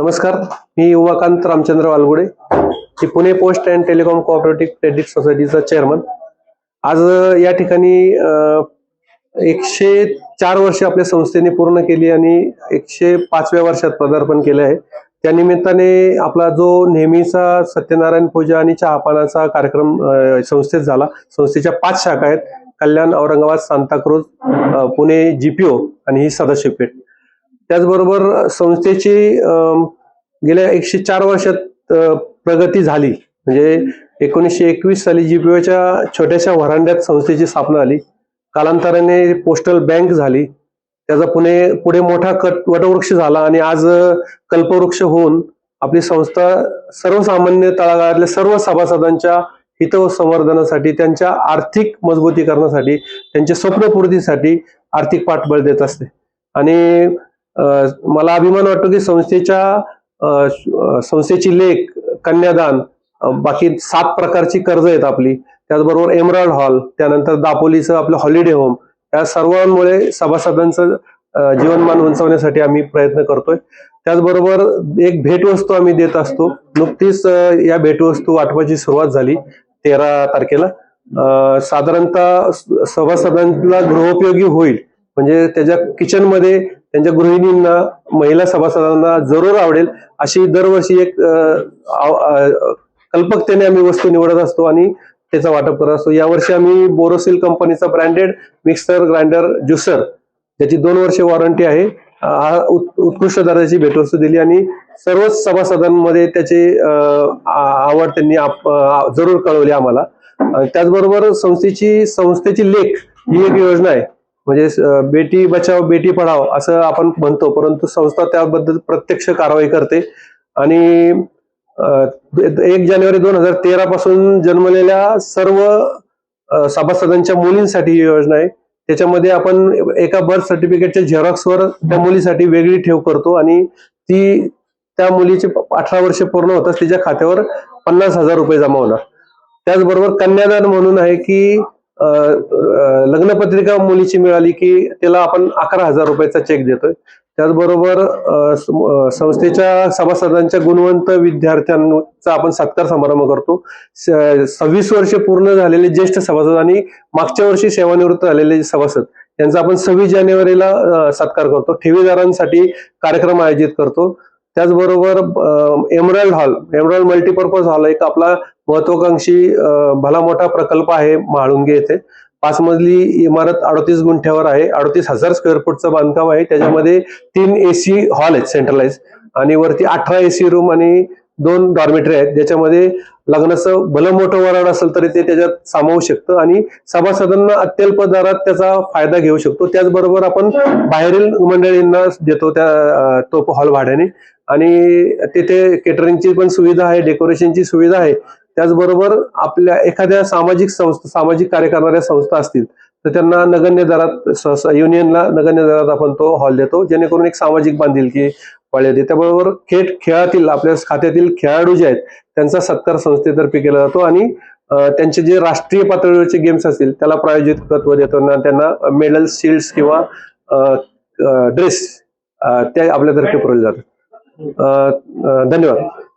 नमस्कार मी युवाकांत रामचंद्र वालगुडे मी Pune post and telecom cooperative credit सोसायटीचा चेअरमन. आज या ठिकाणी एकशे चार वर्ष आपल्या संस्थेने पूर्ण केली आणि एकशे पाचव्या वर्षात पदार्पण केले आहे. त्या निमित्ताने आपला जो नेहमीचा सत्यनारायण पूजा आणि चहापानाचा कार्यक्रम संस्थेत झाला. संस्थेच्या पाच शाखा आहेत कल्याण औरंगाबाद सांताक्रूज पुणे जीपीओ आणि ही सदाशिवपेठ. त्याचबरोबर संस्थेची गेल्या एकशे चार वर्षात प्रगती झाली. म्हणजे एकोणीसशे एकवीस साली जीपीओच्या छोट्याशा व्हरांड्यात संस्थेची स्थापना झाली. कालांतराने पोस्टल बँक झाली. त्याचा पुणे पुढे मोठा कट वटवृक्ष झाला आणि आज कल्पवृक्ष होऊन आपली संस्था सर्वसामान्य तळागाळातल्या सर्व सभासदांच्या हित संवर्धनासाठी त्यांच्या आर्थिक मजबूतीकरणासाठी त्यांच्या स्वप्नपूर्तीसाठी आर्थिक पाठबळ देत असते. आणि मला अभिमान वाटतो की संस्थेच्या संस्थेची लेख कन्यादान बाकी सात प्रकारची कर्ज आहेत आपली. त्याचबरोबर एमराल्ड हॉल त्यानंतर दापोलीचं आपलं हॉलिडे होम या सर्वांमुळे सभासदांचं जीवनमान उंचावण्यासाठी आम्ही प्रयत्न करतोय. त्याचबरोबर एक भेटवस्तू आम्ही देत असतो. नुकतीच या भेटवस्तू वाटपाची सुरुवात झाली तेरा तारखेला. साधारणतः सभासदांना गृहोपयोगी होईल. म्हणजे त्याच्या किचनमध्ये त्यांच्या गृहिणींना महिला सभासदांना जरूर आवडेल अशी दरवर्षी एक कल्पकतेने आम्ही वस्तू निवडत असतो आणि त्याचा वाटप करत असतो. यावर्षी आम्ही बोरोसिल कंपनीचा ब्रँडेड मिक्सर ग्राइंडर ज्युसर त्याची दोन वर्षे वॉरंटी आहे हा उत्कृष्ट दर्जाची भेटवस्तू दिली आणि सर्वच सभासदांमध्ये त्याची आवड त्यांनी आप- जरूर कळवली आम्हाला. त्याचबरोबर संस्थेची संस्थेची लेख ही एक योजना आहे. म्हणजे बेटी बचाव बेटी पढाव असं आपण म्हणतो. परंतु संस्था त्याबद्दल प्रत्यक्ष कारवाई करते. आणि एक जानेवारी दोन हजार तेरा पासून जन्मलेल्या सर्व सभासदांच्या मुलींसाठी ही योजना आहे. त्याच्यामध्ये आपण एका बर्थ सर्टिफिकेटच्या झेरॉक्सवर त्या मुलीसाठी वेगळी ठेव करतो आणि ती त्या मुलीचे अठरा वर्ष पूर्ण होताच तिच्या खात्यावर पन्नास हजार रुपये जमा होणार. त्याचबरोबर कन्यादान म्हणून आहे की लग्नपत्रिका मुलीची मिळाली की त्याला आपण अकरा हजार रुपयाचा चेक देतोय. त्याचबरोबर संस्थेच्या सभासदांच्या गुणवंत विद्यार्थ्यांचा आपण सत्कार समारंभ करतो. सव्वीस वर्ष पूर्ण झालेले ज्येष्ठ सभासद आणि मागच्या वर्षी सेवानिवृत्त झालेले सभासद यांचा आपण सव्वीस जानेवारीला सत्कार करतो. ठेवीदारांसाठी कार्यक्रम आयोजित करतो. त्याचबरोबर emerald hall emerald multipurpose hall एक आपला महत्वाकांक्षी भला मोठा प्रकल्प आहे म्हाळुंगे येथे. पाच मजली इमारत अडतीस गुंठ्यावर आहे. अडतीस हजार स्क्वेअर फूटचं बांधकाम आहे. त्याच्यामध्ये तीन एसी हॉल आहेत सेंट्रलाइज आणि वरती अठरा एसी रूम आणि दोन डॉर्मेटरी आहेत. ज्याच्यामध्ये लग्नाचं भलं मोठं वराड असेल तरी ते त्याच्यात सामावू शकतं आणि सभासदांना अत्यल्प दरात त्याचा फायदा घेऊ शकतो. त्याचबरोबर आपण बाहेरील मंडळींना देतो त्या तो हॉल भाड्याने. आणि तिथे केटरिंगची पण सुविधा आहे डेकोरेशनची सुविधा आहे. त्याचबरोबर आपल्या एखाद्या सामाजिक संस्था सामाजिक कार्य करणाऱ्या संस्था असतील तर त्यांना नगण्य दरात युनियनला नगण्य दरात आपण तो हॉल देतो जेणेकरून एक सामाजिक बांधिलकी पाळली जाते त्याबरोबर खेळ खेळातील आपल्या खात्यातील खेळाडू जे आहेत त्यांचा सत्कार संस्थेतर्फे केला जातो आणि त्यांचे जे राष्ट्रीय पातळीवरचे गेम्स असतील त्याला प्रायोजित तत्व देताना त्यांना मेडल शिल्ड्स किंवा ड्रेस ते आपल्यातर्फे पुरवले जातात. धन्यवाद.